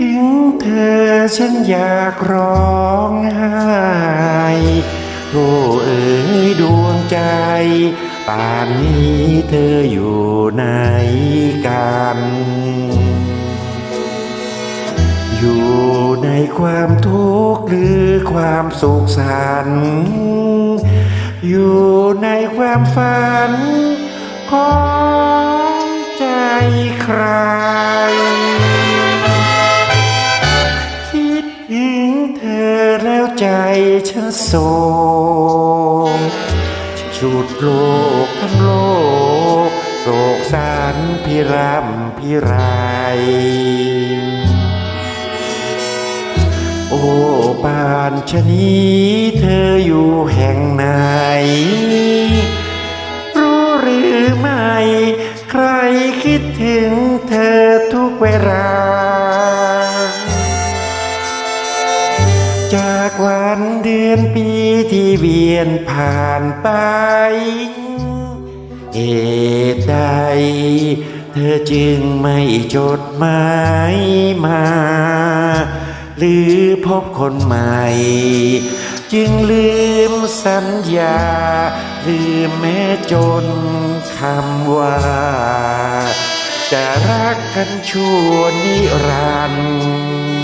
ถึงเธอฉันอยากร้องไห้โอ้เอ๋ยดวงใจป่านนี้เธออยู่ไหนกัน อยู่ในความทุกข์หรือความสุขสันต์อยู่ในความฝันของใจใคร ใจฉันโศกชุดโลกทั้งโลก โศกสันพิรำพิไรโอ้ปานชะนี้เธออยู่แห่งไหน รู้หรือไม่ ใครคิดถึงเธอทุกเวลาากวันเดือนปีที่เวียนผ่านไป เหตุใด เธอจึงไม่จดหมายมา หรือพบคนใหม่ จึงลืมสัญญา ลืมแม้จนคำว่า จะรักกันชั่วนิรันดร์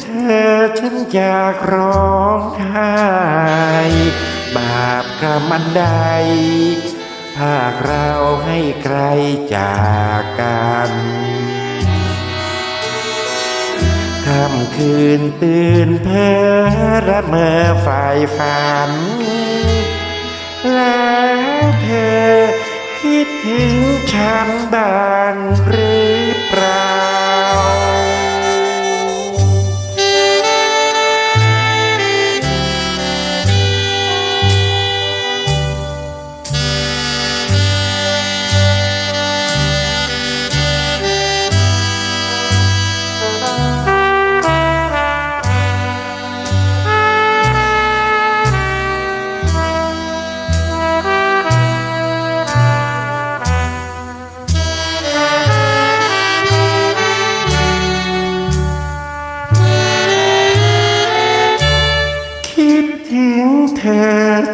เธอฉันอยากร้องไห้บาปกรรมอันใดภาคเราให้ไกลจากกันค่ำคืนตื่นเพ้อระเมอฝ่ายฝัน แล้วเธอคิดถึงฉันบ้าง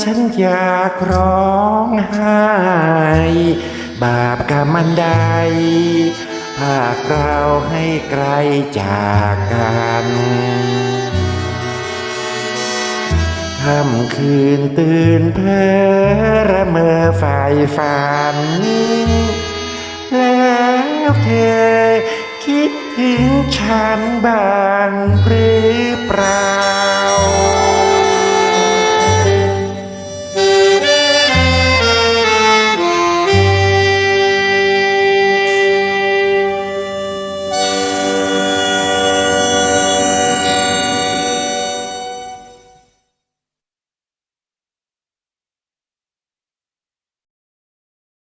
ฉันอยากร้องไห้บาปกรรมอันใดภาคเราให้ไกลจากกันค่ำคืนตื่นเพ้อระเมอฝ่ายฝัน แล้วเธอคิดถึงฉันบ้างหรือเปล่า